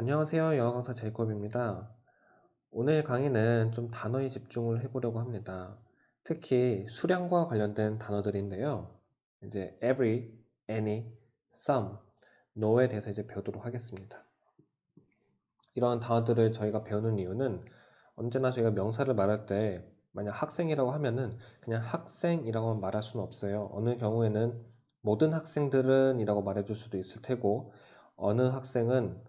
안녕하세요. 영어 강사 제이콥입니다. 오늘 강의는 좀 단어에 집중을 해보려고 합니다. 특히 수량과 관련된 단어들인데요. 이제 every, any, some, no에 대해서 이제 배우도록 하겠습니다. 이런 단어들을 저희가 배우는 이유는 언제나 저희가 명사를 말할 때 만약 학생이라고 하면은 그냥 학생이라고만 말할 수는 없어요. 어느 경우에는 모든 학생들은 이라고 말해줄 수도 있을 테고 어느 학생은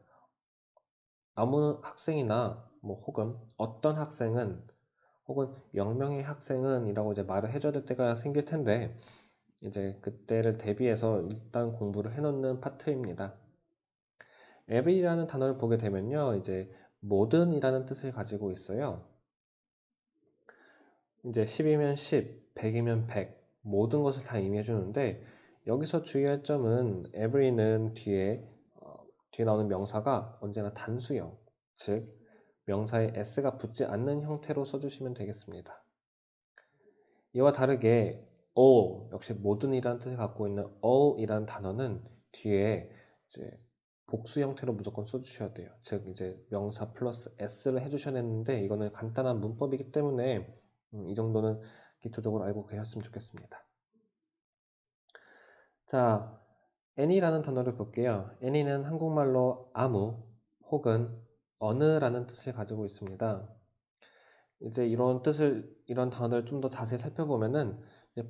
아무 학생이나 뭐 혹은 어떤 학생은 혹은 0명의 학생은 이라고 이제 말을 해줘야 될 때가 생길 텐데 이제 그때를 대비해서 일단 공부를 해놓는 파트입니다. every라는 단어를 보게 되면요. 이제 모든이라는 뜻을 가지고 있어요. 이제 10이면 10, 100이면 100, 모든 것을 다 의미해 주는데 여기서 주의할 점은 every는 뒤에 어, 뒤에 나오는 명사가 언제나 단수형, 즉 명사에 s가 붙지 않는 형태로 써주시면 되겠습니다. 이와 다르게 all 역시 모든이라는 뜻을 갖고 있는 all이라는 단어는 뒤에 이제 복수 형태로 무조건 써주셔야 돼요. 즉 이제 명사 플러스 s를 해주셔야 되는데 이거는 간단한 문법이기 때문에 음, 이 정도는 기초적으로 알고 계셨으면 좋겠습니다. 자, any라는 단어를 볼게요. any는 한국말로 아무 혹은 어느라는 뜻을 가지고 있습니다. 이제 이런 뜻을 이런 단어를 좀 더 자세히 살펴보면은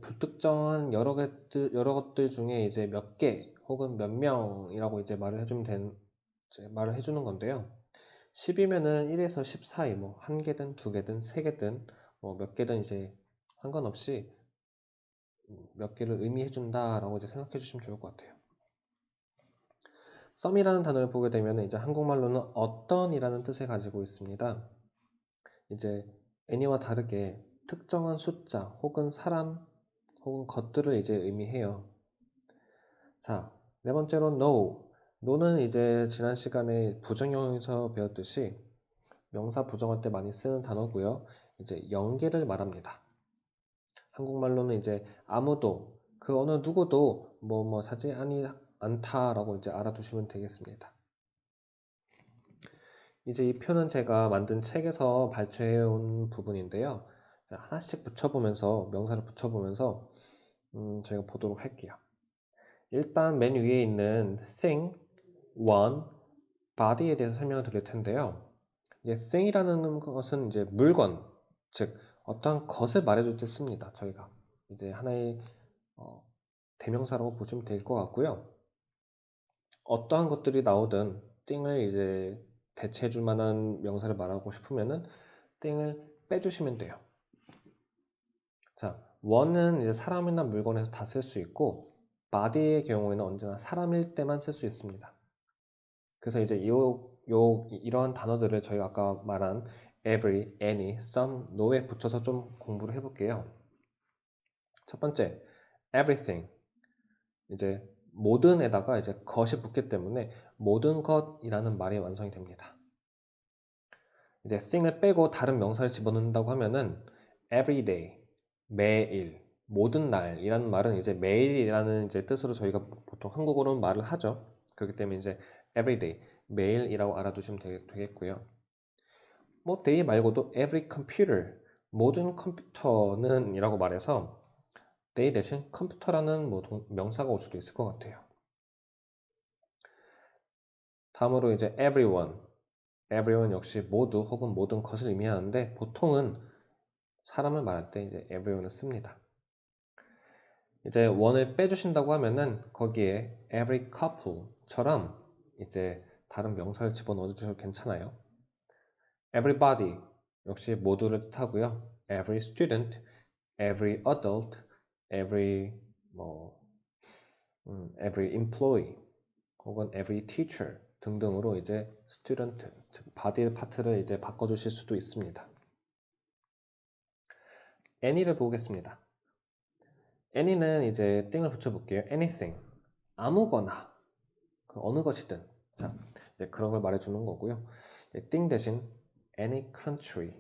불특정한 여러 것들 여러 것들 중에 이제 몇 개 혹은 몇 명이라고 이제 말을 해주면 된 말을 해주는 건데요. 10이면은 1에서 10 사이 뭐 한 개든 두 개든 세 개든 뭐 몇 개든 이제 상관없이 몇 개를 의미해 준다라고 이제 생각해 주시면 좋을 것 같아요. 썸이라는 단어를 보게 되면 이제 한국말로는 어떤이라는 뜻을 가지고 있습니다. 이제 any와 다르게 특정한 숫자 혹은 사람 혹은 것들을 이제 의미해요. 자, 네 번째로 no. no는 이제 지난 시간에 부정형에서 배웠듯이 명사 부정할 때 많이 쓰는 단어고요. 이제 연계를 말합니다. 한국말로는 이제 아무도 그 어느 누구도 뭐뭐 뭐 사지 아니 않다라고 이제 알아두시면 되겠습니다. 이제 이 표는 제가 만든 책에서 발췌해 온 부분인데요. 자, 하나씩 붙여보면서 명사를 붙여보면서 음, 저희가 보도록 할게요. 일단 맨 위에 있는 thing, one, body에 대해서 설명을 드릴 텐데요. 이제 thing이라는 것은 이제 물건, 즉 어떠한 것을 말해줄 때 씁니다. 저희가 이제 하나의 어, 대명사라고 보시면 될 것 같고요. 어떠한 것들이 나오든 띵을 이제 대체해 줄 만한 명사를 말하고 싶으면은 띵을 빼주시면 돼요. 자, 원은 이제 사람이나 물건에서 다 쓸 수 있고 body의 경우에는 언제나 사람일 때만 쓸 수 있습니다. 그래서 이제 요, 요 이러한 단어들을 저희가 아까 말한 every, any, some, no에 붙여서 좀 공부를 해볼게요. 첫 번째, everything. 이제 모든에다가 이제 것이 붙기 때문에 모든 것이라는 말이 완성이 됩니다. 이제 thing을 빼고 다른 명사를 집어넣는다고 하면은 every day, 매일, 모든 날이라는 말은 이제 매일이라는 이제 뜻으로 저희가 보통 한국어로는 말을 하죠. 그렇기 때문에 이제 every day, 매일이라고 알아두시면 되겠고요. 뭐 day 말고도 every computer, 모든 컴퓨터는 이라고 말해서 day 대신 컴퓨터라는 뭐 동, 명사가 올 수도 있을 것 같아요. 다음으로 이제 everyone, everyone 역시 모두 혹은 모든 것을 의미하는데 보통은 사람을 말할 때 이제 everyone을 씁니다. 이제 one을 빼주신다고 하면은 거기에 every couple처럼 이제 다른 명사를 집어넣어 주셔도 괜찮아요. everybody 역시 모두를 뜻하고요. every student, every adult, every 뭐 음, every employee 혹은 every teacher 등등으로 이제 student 즉 body 파트를 이제 바꿔 주실 수도 있습니다. any를 보겠습니다. any는 이제 띵을 붙여 볼게요. anything 아무거나 그 어느 것이든 자 이제 그런 걸 말해 주는 거고요. 띵 대신 any country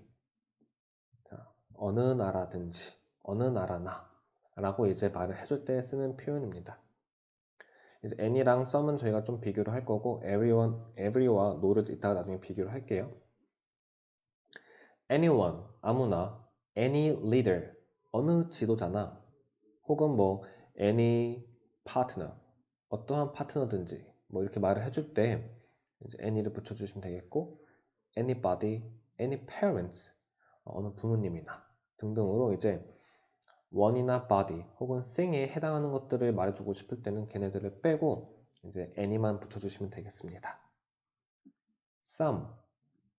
자, 어느 나라든지 어느 나라나 라고 이제 말을 해줄 때 쓰는 표현입니다. 이제 any랑 some은 저희가 좀 비교를 할 거고 everyone, every와 no를 이따가 나중에 비교를 할게요. anyone 아무나 any leader 어느 지도자나 혹은 뭐 any partner 어떠한 파트너든지 뭐 이렇게 말을 해줄 때 이제 any를 붙여주시면 되겠고 anybody, any parents 어느 부모님이나 등등으로 이제 one이나 body 혹은 thing에 해당하는 것들을 말해주고 싶을 때는 걔네들을 빼고 이제 any만 붙여주시면 되겠습니다. some,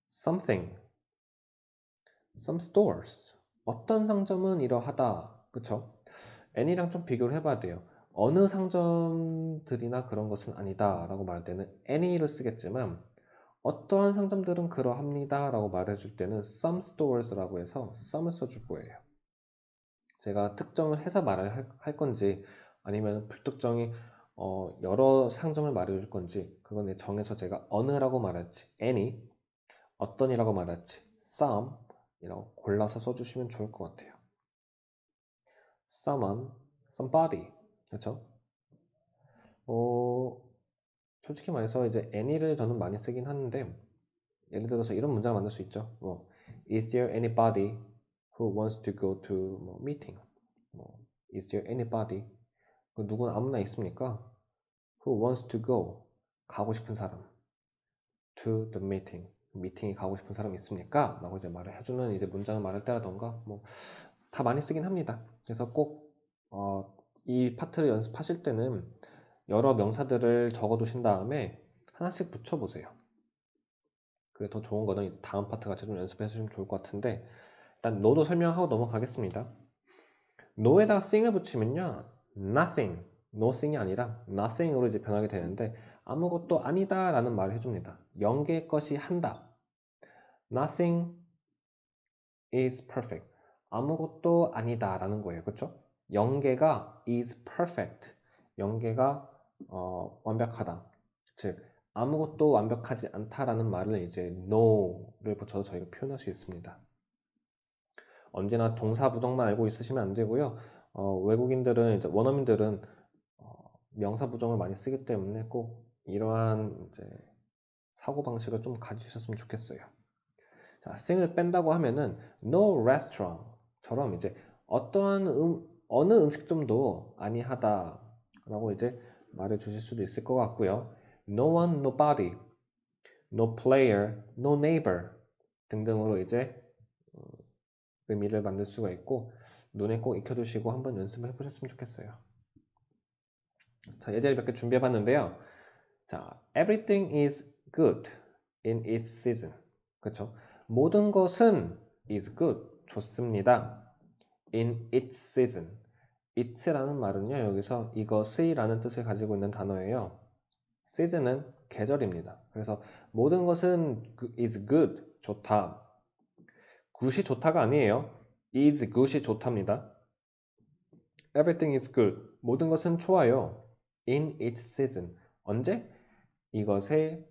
something, some stores 어떤 상점은 이러하다 그쵸? any랑 좀 비교를 해봐야 돼요. 어느 상점들이나 그런 것은 아니다 라고 말할 때는 any를 쓰겠지만 어떠한 상점들은 그러합니다 라고 말해줄 때는 some stores라고 해서 some을 써줄 거예요. 제가 특정을 해서 말을 할, 할 건지 아니면 불특정이 어, 여러 상점을 말해줄 건지 그건 정해서 제가 어느라고 말할지 any 어떤이라고 말할지 some 이라고 골라서 써주시면 좋을 것 같아요. someone, somebody 그렇죠? 어, 솔직히 말해서 이제 any를 저는 많이 쓰긴 하는데 예를 들어서 이런 문장을 만들 수 있죠. 뭐 Is there anybody who wants to go to 뭐, meeting? 뭐 Is there anybody? 그 누구나 아무나 있습니까? Who wants to go? 가고 싶은 사람. To the meeting. 미팅에 가고 싶은 사람 있습니까? 라고 이제 말을 해주는 이제 문장을 말할 때라던가 뭐 다 많이 쓰긴 합니다. 그래서 꼭 어, 이 파트를 연습하실 때는 여러 명사들을 적어 두신 다음에 하나씩 붙여보세요. 그래 더 좋은 거는 다음 파트 같이 좀 연습해 주시면 좋을 것 같은데 일단 no도 설명하고 넘어가겠습니다. no에다가 thing을 붙이면요 nothing, nothing이 아니라 nothing으로 이제 변하게 되는데 아무것도 아니다 라는 말을 해줍니다. 영계 것이 한다. nothing is perfect. 아무것도 아니다 라는 거예요. 그렇죠? 영계가 is perfect. 영계가 어, 완벽하다. 즉 아무것도 완벽하지 않다라는 말을 이제 no를 붙여서 저희가 표현할 수 있습니다. 언제나 동사 부정만 알고 있으시면 안 되고요. 어, 외국인들은 이제 원어민들은 어, 명사 부정을 많이 쓰기 때문에 꼭 이러한 이제 사고 방식을 좀 가지셨으면 좋겠어요. 자, thing을 뺀다고 하면은 no restaurant처럼 이제 어떠한 음, 어느 음식점도 아니하다라고 이제 말해 주실 수도 있을 것 같고요. No one, nobody, no player, no neighbor 등등으로 이제 어, 의미를 만들 수가 있고 눈에 꼭 익혀두시고 한번 연습을 해보셨으면 좋겠어요. 자, 예제를 몇 개 준비해봤는데요. 자, everything is good in its season. 그렇죠? 모든 것은 is good, 좋습니다. in its season. it라는 말은요, 여기서 이것의라는 뜻을 가지고 있는 단어예요. season은 계절입니다. 그래서 모든 것은 is good, 좋다. Good이 좋다가 아니에요. is good이 좋답니다. everything is good. 모든 것은 좋아요. in its season. 언제? 이것의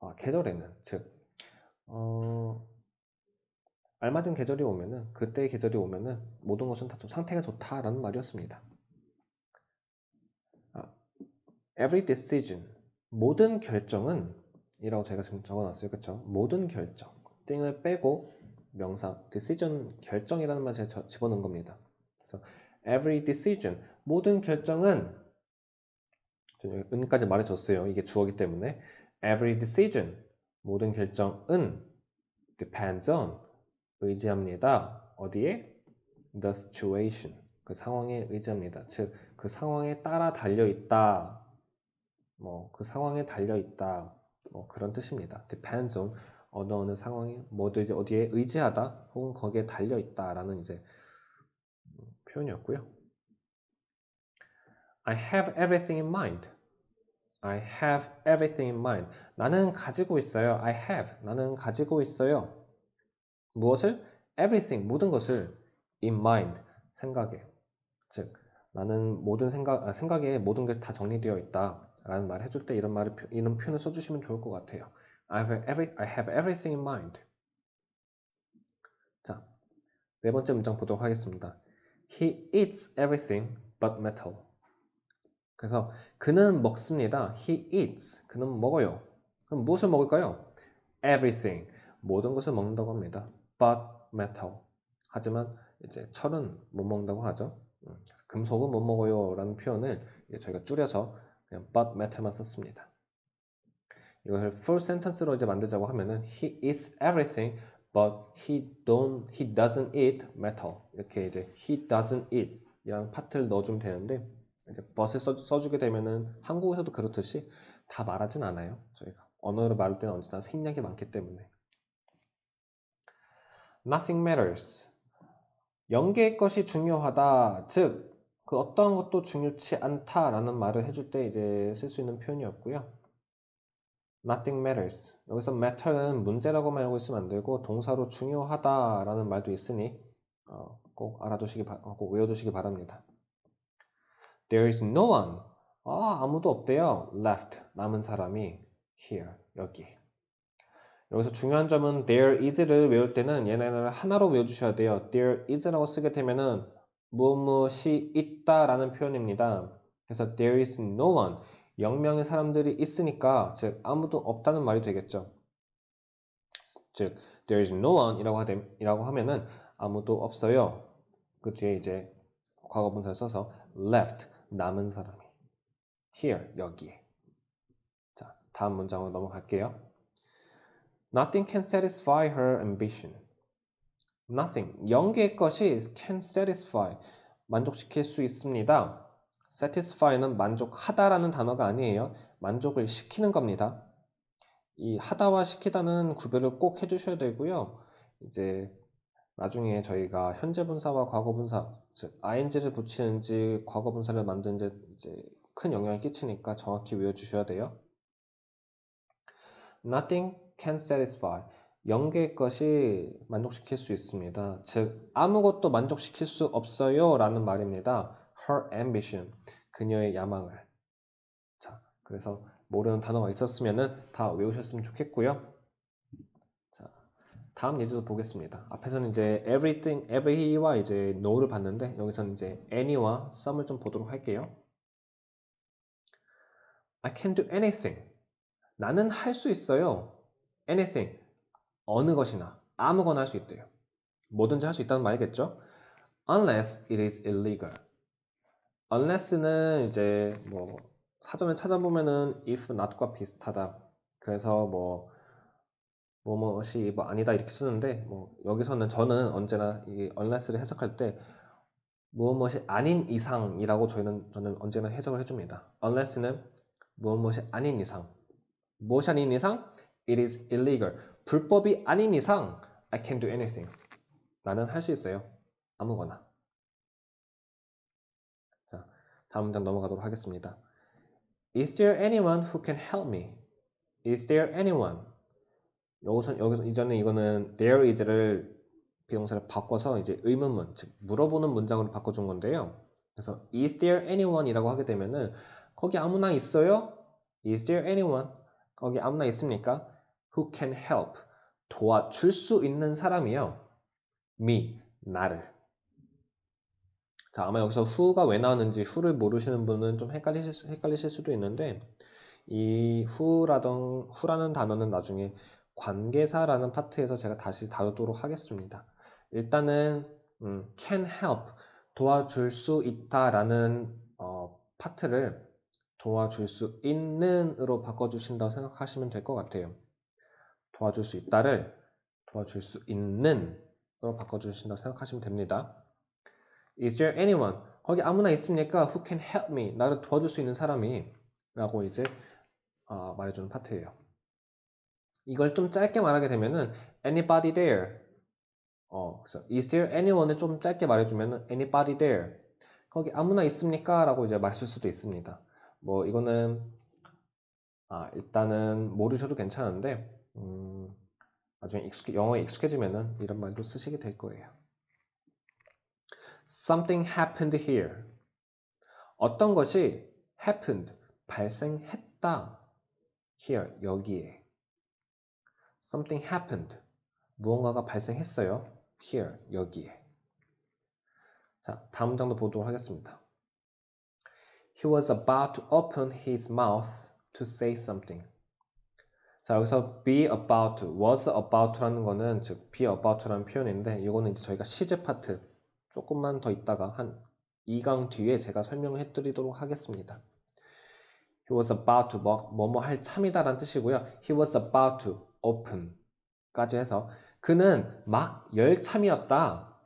아, 계절에는 즉 어, 알맞은 계절이 오면은 그때의 계절이 오면은 모든 것은 다 좀 상태가 좋다라는 말이었습니다. 아, every decision 모든 결정은 이라고 제가 지금 적어놨어요, 그렇죠? 모든 결정 띵을 빼고 명사 decision 결정이라는 말 제가 집어넣은 겁니다. 그래서 every decision 모든 결정은 은까지 말해줬어요. 이게 주어기 때문에 every decision 모든 결정은 depends on 의지합니다. 어디에? the situation 그 상황에 의지합니다. 즉 그 상황에 따라 달려 있다. 뭐 그 상황에 달려 있다. 뭐 그런 뜻입니다. depends on 어느 어느 상황에 뭐 어디에 의지하다 혹은 거기에 달려 있다라는 이제 표현이었고요. I have everything in mind. I have everything in mind. 나는 가지고 있어요. I have. 나는 가지고 있어요. 무엇을? everything. 모든 것을 in mind. 생각에. 즉, 나는 모든 생각, 아, 생각에 모든 게 다 정리되어 있다. 라는 말을 해줄 때 이런 말을, 이런 표현을 써주시면 좋을 것 같아요. I have, every, I have everything in mind. 자, 네 번째 문장 보도록 하겠습니다. He eats everything but metal. 그래서 그는 먹습니다. He eats. 그는 먹어요. 그럼 무엇을 먹을까요? Everything. 모든 것을 먹는다고 합니다. But metal. 하지만 이제 철은 못 먹는다고 하죠. 음, 금속은 못 먹어요 라는 표현을 저희가 줄여서 그냥 but metal만 썼습니다. 이것을 full sentence로 이제 만들자고 하면은 he eats everything but he don't he doesn't eat metal. 이렇게 이제 he doesn't eat 이랑 파트를 넣어주면 되는데 이제 but을 써, 써주게 되면은 한국에서도 그렇듯이 다 말하진 않아요 저희가. 언어로 말할 때는 언제나 생략이 많기 때문에. Nothing matters. 연계의 것이 중요하다. 즉 그 어떠한 것도 중요치 않다라는 말을 해줄 때 이제 쓸 수 있는 표현이었고요 Nothing matters. 여기서 matter는 문제라고만 알고 있으면 안 되고 동사로 중요하다라는 말도 있으니 어, 꼭 알아두시기 바, 어, 꼭 외워두시기 바랍니다. There is no one. 아, 아무도 없대요. Left. 남은 사람이 here. 여기. 여기서 중요한 점은 there is를 외울 때는 얘네를 하나로 외워주셔야 돼요. there is라고 쓰게 되면은 무엇이 있다라는 표현입니다. 그래서 there is no one. 0명의 사람들이 있으니까 즉 아무도 없다는 말이 되겠죠. 즉 there is no one 이라고, 하되, 이라고 하면은 아무도 없어요. 그 뒤에 이제 과거분사를 써서 left 남은 사람이 here 여기에 자 다음 문장으로 넘어갈게요. Nothing can satisfy her ambition. Nothing 영계의 것이 can satisfy 만족시킬 수 있습니다. Satisfy는 만족하다라는 단어가 아니에요. 만족을 시키는 겁니다. 이 하다와 시키다는 구별을 꼭 해주셔야 되고요. 이제 나중에 저희가 현재 분사와 과거 분사, 즉 ing를 붙이는지 과거 분사를 만드는지 이제 큰 영향을 끼치니까 정확히 외워주셔야 돼요. Nothing can satisfy. 영계의 것이 만족시킬 수 있습니다. 즉 아무것도 만족시킬 수 없어요 라는 말입니다. Her ambition. 그녀의 야망을. 자, 그래서 모르는 단어가 있었으면은 다 외우셨으면 좋겠고요. 자, 다음 예제도 보겠습니다. 앞에서는 이제 everything, every와 이제 no를 봤는데 여기서는 이제 any와 some을 좀 보도록 할게요. I can do anything. 나는 할 수 있어요. anything. 어느 것이나 아무거나 할 수 있대요. 뭐든지 할 수 있다는 말이겠죠? unless it is illegal. Unless는 이제 뭐 사전에 찾아보면은 if not과 비슷하다. 그래서 뭐 뭐뭐이 뭐 아니다 이렇게 쓰는데 뭐 여기서는 저는 언제나 이 unless를 해석할 때 무엇이 아닌 이상이라고 저희는 저는 언제나 해석을 해줍니다. unless는 무엇이 아닌 이상. 무엇이 아닌 이상? It is illegal. 불법이 아닌 이상 I can do anything. 나는 할 수 있어요. 아무거나. 다음 문장 넘어가도록 하겠습니다. Is there anyone who can help me? Is there anyone? 여기서 여기서 이전에 이거는 there is를 비동사를 바꿔서 이제 의문문, 즉 물어보는 문장으로 바꿔준 건데요. 그래서 is there anyone이라고 하게 되면은 거기 아무나 있어요? Is there anyone? 거기 아무나 있습니까? Who can help? 도와줄 수 있는 사람이요. me, 나를. 자, 아마 여기서 who가 왜 나왔는지 who를 모르시는 분은 좀 헷갈리실, 헷갈리실 수도 있는데 이 who라던 who라는 단어는 나중에 관계사라는 파트에서 제가 다시 다루도록 하겠습니다. 일단은 음, can help 도와줄 수 있다라는 어, 파트를 도와줄 수 있는으로 바꿔주신다고 생각하시면 될 것 같아요. 도와줄 수 있다를 도와줄 수 있는으로 바꿔주신다고 생각하시면 됩니다. Is there anyone? 거기 아무나 있습니까? Who can help me? 나를 도와줄 수 있는 사람이 라고 이제 어, 말해주는 파트예요. 이걸 좀 짧게 말하게 되면은 anybody there 어, 그래서 is there anyone을 좀 짧게 말해주면은 anybody there 거기 아무나 있습니까? 라고 이제 말했을 수도 있습니다. 뭐 이거는 아, 일단은 모르셔도 괜찮은데 음, 나중에 익숙해, 영어에 익숙해지면은 이런 말도 쓰시게 될 거예요. Something happened here. 어떤 것이 happened, 발생했다. here, 여기에. Something happened. 무언가가 발생했어요. here, 여기에. 자, 다음 문장도 보도록 하겠습니다. He was about to open his mouth to say something. 자, 여기서 be about to, was about to라는 거는 즉 be about to라는 표현인데 이거는 이제 저희가 시제 파트 조금만 더 있다가 한 2강 뒤에 제가 설명을 해드리도록 하겠습니다. He was about to 뭐, 뭐뭐 할 참이다 라는 뜻이고요. He was about to open 까지 해서 그는 막 열 참이었다.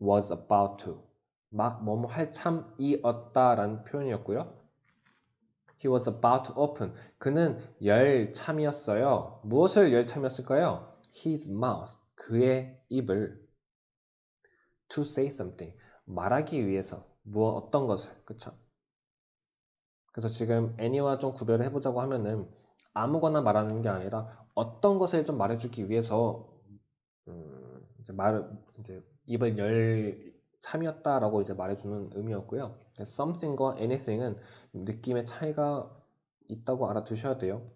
was about to 막 뭐뭐 할 참이었다 라는 표현이었고요. He was about to open. 그는 열 참이었어요. 무엇을 열 참이었을까요? His mouth. 그의 입을 to say something. 말하기 위해서 무엇 어떤 것을 그쵸? 그래서 지금 any와 좀 구별을 해보자고 하면은 아무거나 말하는 게 아니라 어떤 것을 좀 말해주기 위해서 음, 이제 말 이제 입을 열 참이었다라고 이제 말해주는 의미였고요. something과 anything은 느낌의 차이가 있다고 알아두셔야 돼요.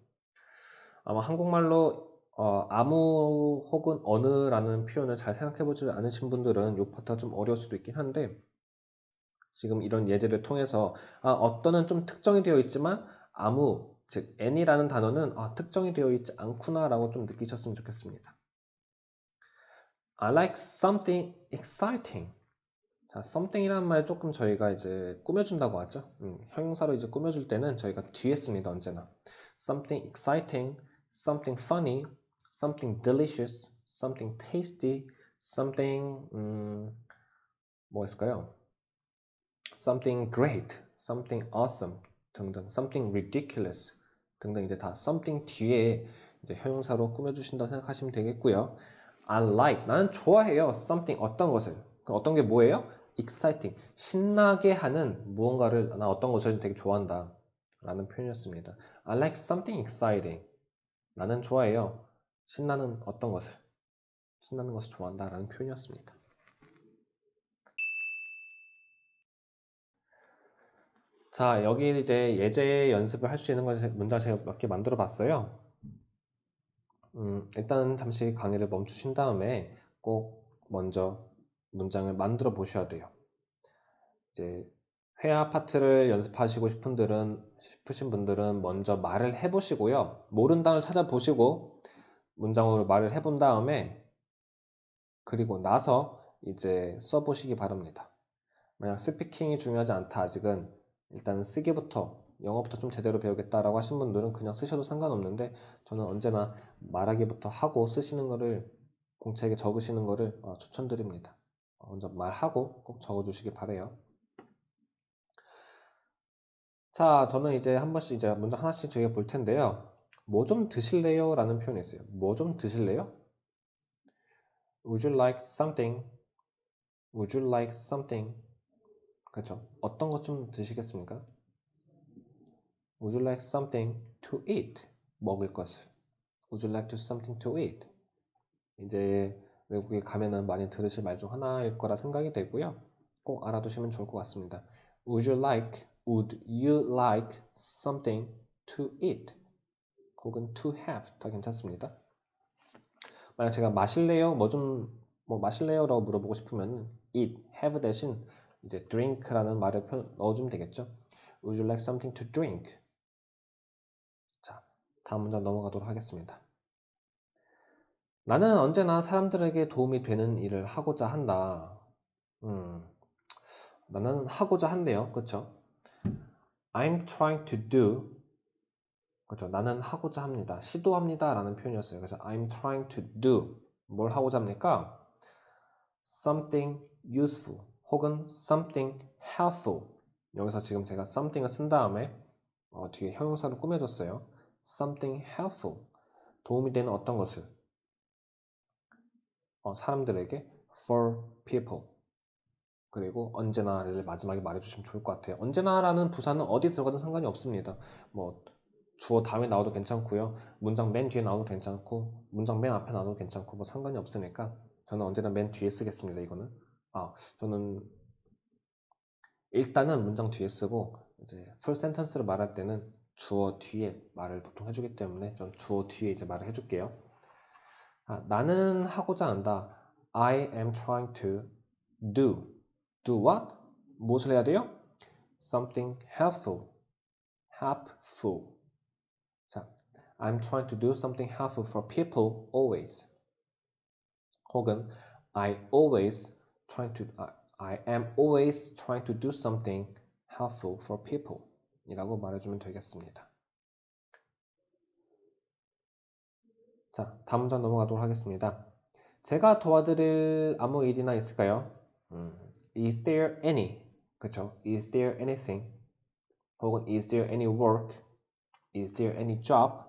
아마 한국말로 어, 아무 혹은 어느라는 표현을 잘 생각해보지 않으신 분들은 이 파트가 좀 어려울 수도 있긴 한데 지금 이런 예제를 통해서 아, 어떤은 좀 특정이 되어 있지만 아무 즉 any라는 단어는 아, 특정이 되어 있지 않구나라고 좀 느끼셨으면 좋겠습니다. I like something exciting. 자, something이라는 말 조금 저희가 이제 꾸며준다고 하죠. 음, 형용사로 이제 꾸며줄 때는 저희가 뒤에 씁니다 언제나. Something exciting, something funny, something delicious, something tasty, something 음, 뭐 있을까요? Something great, something awesome 등등, something ridiculous 등등 이제 다 something 뒤에 이제 형용사로 꾸며주신다고 생각하시면 되겠고요. I like 나는 좋아해요. something 어떤 것을 어떤 게 뭐예요? exciting 신나게 하는 무언가를 나 어떤 것을 되게 좋아한다 라는 표현이었습니다. I like something exciting 나는 좋아해요. 신나는 어떤 것을 신나는 것을 좋아한다 라는 표현이었습니다. 자 여기 이제 예제 연습을 할 수 있는 문장 제가 몇 개 만들어 봤어요. 음, 일단 잠시 강의를 멈추신 다음에 꼭 먼저 문장을 만들어 보셔야 돼요. 이제 회화 파트를 연습하시고 싶은 들은 싶으신 분들은 먼저 말을 해보시고요. 모른 단어를 찾아보시고 문장으로 말을 해본 다음에 그리고 나서 이제 써보시기 바랍니다. 만약 스피킹이 중요하지 않다 아직은 일단 쓰기부터 영어부터 좀 제대로 배우겠다라고 하신 분들은 그냥 쓰셔도 상관없는데 저는 언제나 말하기부터 하고 쓰시는 거를 공책에 적으시는 거를 어, 추천드립니다. 먼저 말하고 꼭 적어주시기 바래요. 자, 저는 이제 한 번씩 이제 문장 하나씩 저희가 볼 텐데요. 뭐 좀 드실래요? 라는 표현이 있어요. 뭐 좀 드실래요? Would you like something? Would you like something? 그렇죠. 어떤 것 좀 드시겠습니까? Would you like something to eat? 먹을 것을. Would you like to something to eat? 이제 외국에 가면은 많이 들으실 말 중 하나일 거라 생각이 되고요. 꼭 알아두시면 좋을 것 같습니다. Would you like, would you like something to eat? 혹은 to have 더 괜찮습니다. 만약 제가 마실래요? 뭐 좀, 뭐 마실래요? 라고 물어보고 싶으면 eat, have 대신 이제 drink라는 말을 넣어주면 되겠죠. Would you like something to drink? 자, 다음 문장 넘어가도록 하겠습니다. 나는 언제나 사람들에게 도움이 되는 일을 하고자 한다. 음, 나는 하고자 한대요. 그렇죠? I'm trying to do. 그렇죠? 나는 하고자 합니다. 시도합니다. 라는 표현이었어요. 그래서 I'm trying to do. 뭘 하고자 합니까? something useful 혹은 something helpful. 여기서 지금 제가 something을 쓴 다음에 어, 뒤에 형용사를 꾸며줬어요. something helpful. 도움이 되는 어떤 것을 어, 사람들에게 for people 그리고 언제나를 마지막에 말해주시면 좋을 것 같아요. 언제나라는 부사는 어디 들어가든 상관이 없습니다. 뭐 주어 다음에 나와도 괜찮고요. 문장 맨 뒤에 나와도 괜찮고 문장 맨 앞에 나와도 괜찮고 뭐 상관이 없으니까 저는 언제나 맨 뒤에 쓰겠습니다. 이거는 아 저는 일단은 문장 뒤에 쓰고 이제 풀 센텐스를 말할 때는 주어 뒤에 말을 보통 해주기 때문에 전 주어 뒤에 이제 말을 해줄게요. 아, 나는 하고자 한다. I am trying to do. Do what? 무엇을 해야 돼요? something helpful. helpful. 자, I'm trying to do something helpful for people always. 혹은 I always trying to I, I am always trying to do something helpful for people. 이라고 말해주면 되겠습니다. 자, 다음 문장 넘어가도록 하겠습니다. 제가 도와드릴 아무 일이나 있을까요? 음, is there any? 그쵸? Is there anything? 혹은 is there any work? Is there any job?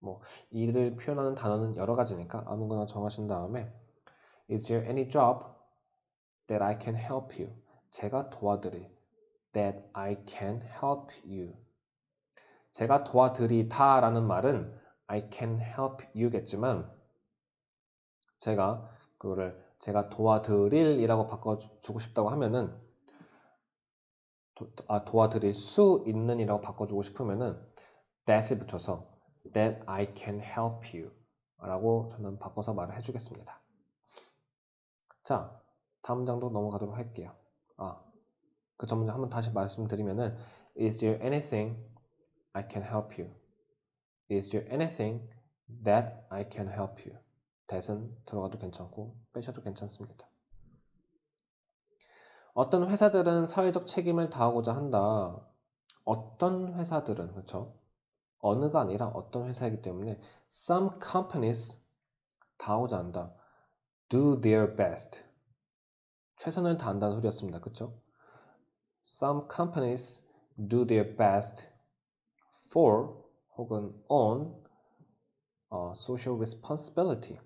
뭐 일을 표현하는 단어는 여러 가지니까 아무거나 정하신 다음에 Is there any job that I can help you? 제가 도와드릴 that I can help you. 제가 도와드리다라는 말은 I can help you겠지만 제가 그거를 제가 도와드릴이라고 바꿔주고 싶다고 하면은 도, 아, 도와드릴 수 있는이라고 바꿔주고 싶으면은 that을 붙여서 that I can help you 라고 저는 바꿔서 말을 해주겠습니다. 자, 다음 장도 넘어가도록 할게요. 아, 그 전문장 한번 다시 말씀드리면은 Is there anything I can help you? Is there anything that I can help you? that은 들어가도 괜찮고 빼셔도 괜찮습니다. 어떤 회사들은 사회적 책임을 다하고자 한다. 어떤 회사들은 그렇죠? 어느가 아니라 어떤 회사이기 때문에 some companies 다하고자 한다. do their best. 최선을 다한다는 소리였습니다. 그렇죠? Some companies do their best for 혹은 on uh, social responsibility.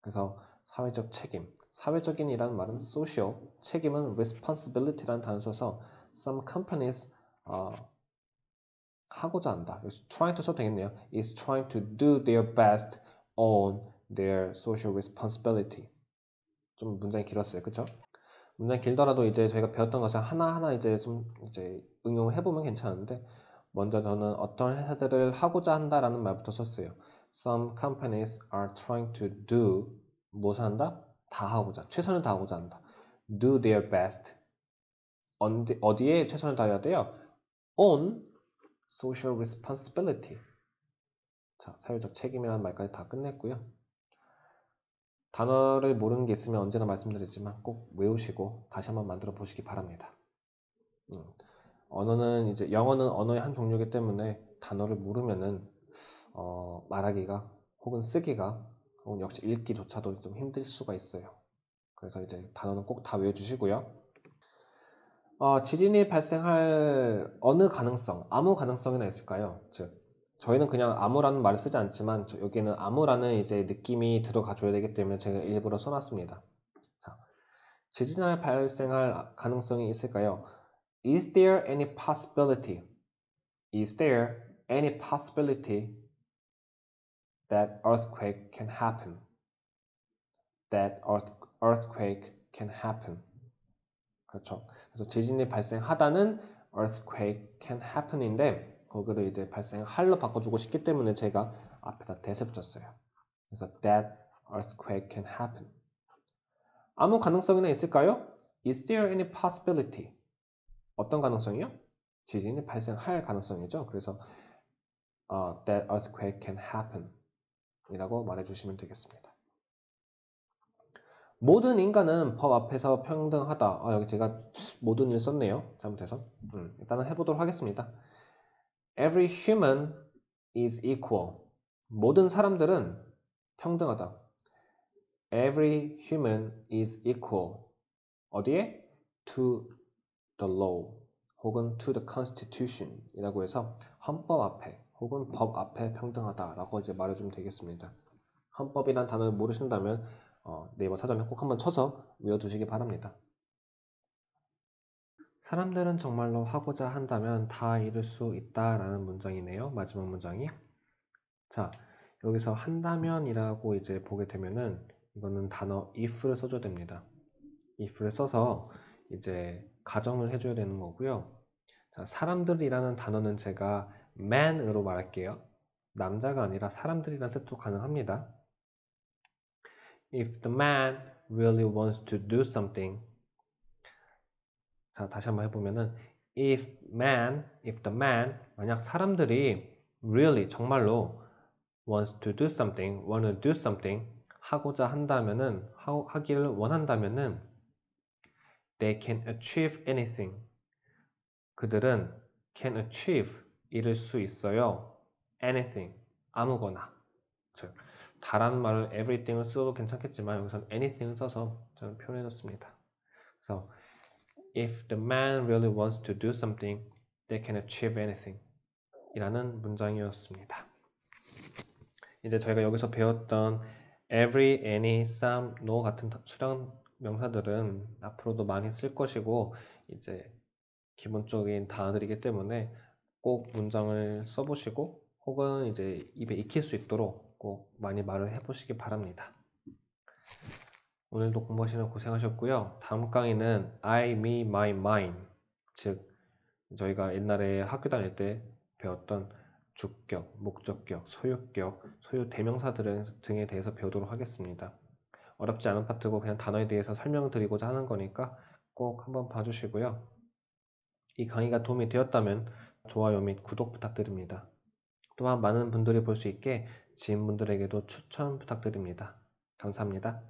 그래서 사회적 책임, 사회적인이라는 말은 social, 책임은 responsibility라는 단어 써서 some companies 어, 하고자 한다. 여기서 trying to 써도 되겠네요. is trying to do their best on their social responsibility. 좀 문장이 길었어요. 그쵸? 문장이 길더라도 이제 저희가 배웠던 것을 하나하나 이제 좀 이제 응용을 해보면 괜찮은데 먼저 저는 어떤 회사들을 하고자 한다라는 말부터 썼어요. Some companies are trying to do 무엇을 한다? 다 하고자 최선을 다하고자 한다. Do their best. 어디, 어디에 최선을 다해야 돼요? On social responsibility. 자, 사회적 책임이라는 말까지 다 끝냈고요. 단어를 모르는 게 있으면 언제나 말씀드리지만 꼭 외우시고 다시 한번 만들어 보시기 바랍니다. 음, 언어는 이제 영어는 언어의 한 종류이기 때문에 단어를 모르면은 어, 말하기가 혹은 쓰기가 혹은 역시 읽기조차도 좀 힘들 수가 있어요. 그래서 이제 단어는 꼭 다 외워주시고요. 어, 지진이 발생할 어느 가능성, 아무 가능성이나 있을까요? 즉, 저희는 그냥 아무라는 말을 쓰지 않지만 여기는 아무라는 이제 느낌이 들어가 줘야 되기 때문에 제가 일부러 써놨습니다. 자, 지진이 발생할 가능성이 있을까요? Is there any possibility? Is there any possibility that earthquake can happen? That earth, earthquake can happen. 그렇죠. 그래서 지진이 발생하다는 earthquake can happen인데 거기를 이제 발생할로 바꿔주고 싶기 때문에 제가 앞에다 that을 붙였어요. 그래서 that earthquake can happen. 아무 가능성이나 있을까요? Is there any possibility? 어떤 가능성이요? 지진이 발생할 가능성이죠. 그래서 uh, that earthquake can happen 이라고 말해주시면 되겠습니다. 모든 인간은 법 앞에서 평등하다. 아, 여기 제가 모든 일 썼네요. 잘못해서. 음, 일단은 해보도록 하겠습니다. Every human is equal. 모든 사람들은 평등하다. Every human is equal. 어디에? To the law 혹은 to the constitution 이라고 해서 헌법 앞에 혹은 법 앞에 평등하다라고 이제 말해주면 되겠습니다. 헌법이란 단어를 모르신다면 어, 네이버 사전에 꼭 한번 쳐서 외워두시기 바랍니다. 사람들은 정말로 하고자 한다면 다 이룰 수 있다라는 문장이네요. 마지막 문장이. 자, 여기서 한다면이라고 이제 보게 되면은 이거는 단어 if를 써줘야 됩니다. if를 써서 이제 가정을 해줘야 되는 거고요. 자, 사람들이라는 단어는 제가 man으로 말할게요. 남자가 아니라 사람들이라는 뜻도 가능합니다. If the man really wants to do something 자, 다시 한번 해보면은 if man, if the man, 만약 사람들이 really 정말로 wants to do something, want to do something 하고자 한다면은 하, 하기를 원한다면은 they can achieve anything. 그들은 can achieve 이룰 수 있어요. anything 아무거나. 즉 다라는 말을 everything을 써도 괜찮겠지만 여기서는 anything을 써서 저는 표현해줬습니다. 그래서 if the man really wants to do something, they can achieve anything. 이라는 문장이었습니다. 이제 저희가 여기서 배웠던 every, any, some, no 같은 수량 명사들은 앞으로도 많이 쓸 것이고 이제 기본적인 단어들이기 때문에 꼭 문장을 써보시고 혹은 이제 입에 익힐 수 있도록 꼭 많이 말을 해보시기 바랍니다. 오늘도 공부하시느라 고생하셨고요. 다음 강의는 I, me, my, mine 즉 저희가 옛날에 학교 다닐 때 배웠던 주격, 목적격, 소유격, 소유 대명사들 등에 대해서 배우도록 하겠습니다. 어렵지 않은 파트고 그냥 단어에 대해서 설명을 드리고자 하는 거니까 꼭 한번 봐주시고요. 이 강의가 도움이 되었다면 좋아요 및 구독 부탁드립니다. 또한 많은 분들이 볼 수 있게 지인분들에게도 추천 부탁드립니다. 감사합니다.